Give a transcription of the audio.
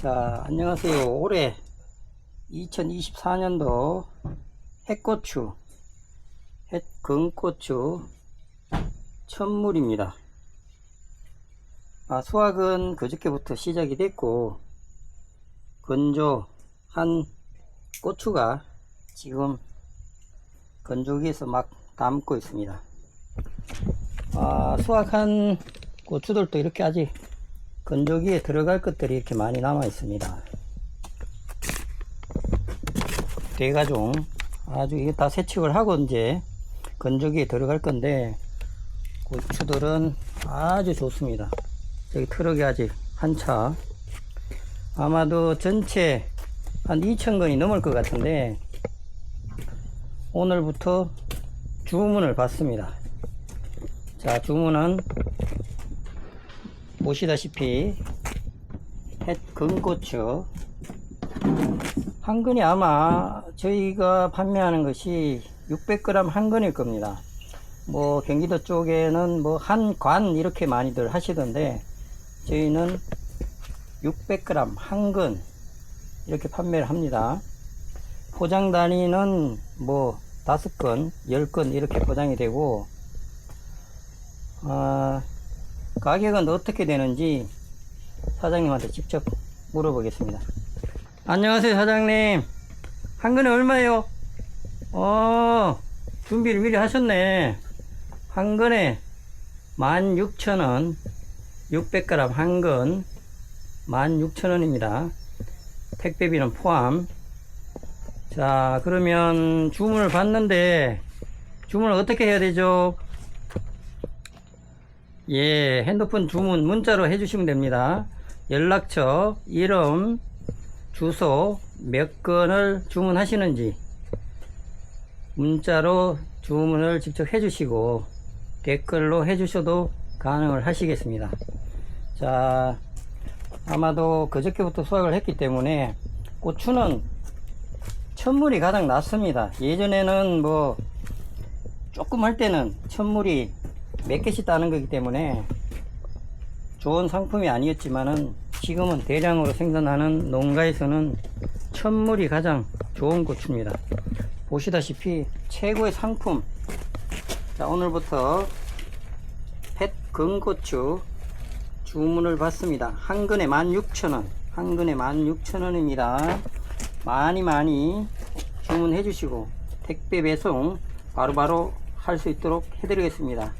자, 안녕하세요. 올해 2024년도 햇고추, 햇금고추 천물입니다. 아, 수확은 그저께부터 시작이 됐고, 건조한 고추가 지금 건조기에서 막 담고 있습니다. 아, 수확한 고추들도 이렇게 아직 건조기에 들어갈 것들이 이렇게 많이 남아 있습니다. 대가종 아주 이게 다 세척을 하고 이제 건조기에 들어갈 건데 고추들은 아주 좋습니다. 여기 트럭이 아직 한 차. 아마도 전체 한 2,000건이 넘을 것 같은데 오늘부터 주문을 받습니다. 자, 주문은 보시다시피 햇 금고추 한 근이 아마 저희가 판매하는 것이 600g 한 근일 겁니다. 뭐 경기도 쪽에는 뭐 한 관 이렇게 많이들 하시던데 저희는 600g 한 근 이렇게 판매를 합니다. 포장 단위는 뭐 다섯 건, 열 건 이렇게 포장이 되고 아, 가격은 어떻게 되는지 사장님한테 직접 물어보겠습니다. 안녕하세요, 사장님. 한 근에 얼마예요? 어, 준비를 미리 하셨네. 한 근에 16,000원, 600g 한 근, 16,000원입니다. 택배비는 포함. 자, 그러면 주문을 받는데, 주문을 어떻게 해야 되죠? 예, 핸드폰 주문 문자로 해주시면 됩니다. 연락처, 이름, 주소, 몇 건을 주문하시는지 문자로 주문을 직접 해주시고 댓글로 해주셔도 가능을 하시겠습니다. 자, 아마도 그저께부터 수확을 했기 때문에 고추는 천물이 가장 낫습니다. 예전에는 뭐 조금 할 때는 천물이 몇 개씩 따는 거기 때문에 좋은 상품이 아니었지만은 지금은 대량으로 생산하는 농가에서는 천물이 가장 좋은 고추입니다. 보시다시피 최고의 상품. 자, 오늘부터 펫 건고추 주문을 받습니다. 한 근에 16,000원. 한 근에 16,000원입니다. 많이 많이 주문해 주시고 택배 배송 바로바로 할 수 있도록 해드리겠습니다.